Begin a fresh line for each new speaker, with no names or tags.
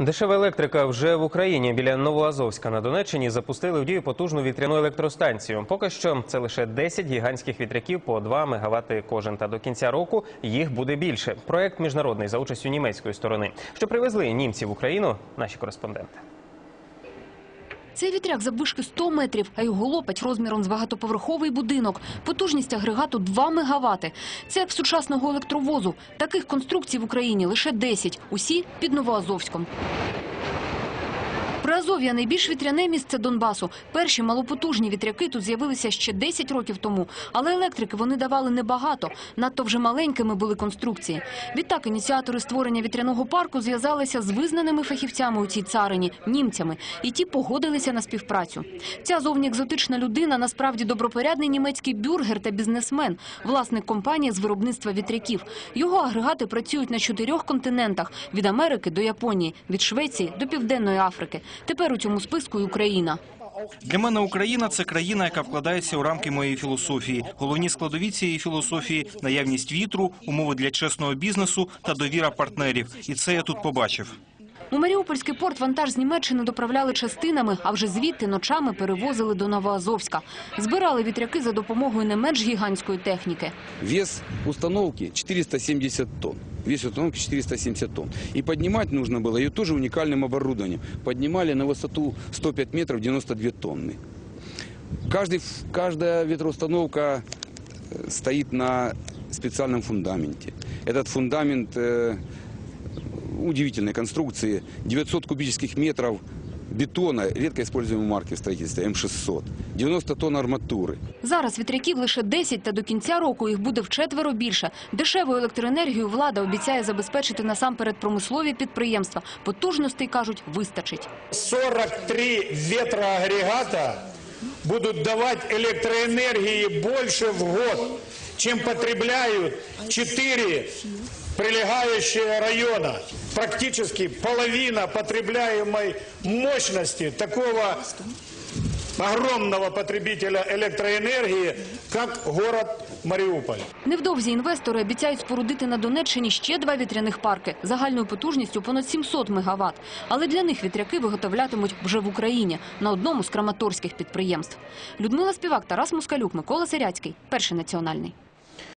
Дешева електрика вже в Україні біля Новоазовська на Донеччині запустили в дію потужну вітряну електростанцію. Поки що це лише 10 гігантських вітряків по 2 мегаватти кожен. Та до кінця року їх буде більше. Проект міжнародний за участю німецької сторони. Що привезли німці в Україну, наші кореспонденти.
Цей вітряк заввишки 100 метрів, а його лопать розміром з багатоповерховий будинок. Потужність агрегату 2 мегавати. Це як сучасного електровозу. Таких конструкцій в Україні лише 10. Усі під Новоазовськом. Приазов'я – найбільш вітряне місце Донбасу. Перші малопотужні вітряки тут з'явилися ще 10 років тому. Але електрики вони давали небагато. Надто вже маленькими були конструкції. Відтак ініціатори створення вітряного парку зв'язалися з визнаними фахівцями у цій царині – німцями. І ті погодилися на співпрацю. Ця зовні екзотична людина насправді добропорядний німецький бюргер та бізнесмен, власник компанії з виробництва вітряків. Його агрегати працюють на чотирьох континентах – від Америки до Японії, від Швеції до Південної Африки. Тепер у цьому списку і Україна.
Для мене Україна це країна, яка вкладається у рамки моєї філософії. Головні складові цієї філософії наявність вітру, умови для чесного бізнесу та довіра партнерів. І це я тут побачив.
У Маріупольський порт вантаж з Німеччини доправляли частинами, а вже звідти ночами перевозили до Новоазовська. Збирали вітряки за допомогою не менш гігантської техніки.
Вес установки 470 тонн Вес установки 470 тонн. И поднимать нужно было ее тоже уникальным оборудованием. Поднимали на высоту 105 метров 92 тонны. Каждый, каждая ветроустановка э, стоит на специальном фундаменте. Этот фундамент э, удивительной конструкции. 900 кубических метров бетона, редко используемой марки в строительстве, М600. 90 тонн арматуры.
Зараз вітряків лише 10, та до кінця року їх буде вчетверо більше. Дешеву електроенергію влада обіцяє забезпечити насамперед промислові підприємства. Потужностей, кажуть, вистачить.
43 ветроагрегата будут давать электроэнергии больше в год, чем потребляют 4 прилегающие района. Практически половина потребляемой мощности такого огромного потребителя электроэнергии, как город Мариуполь.
Невдовзі інвестори обіцяють спорудити на Донеччині ще два вітряних парки загальною потужністю понад 700 мегаватт. Але для них вітряки виготовлятимуть вже в Україні на одному з краматорських підприємств. Людмила Співак, Тарас Москалюк, Микола Серяцький. Перший національний.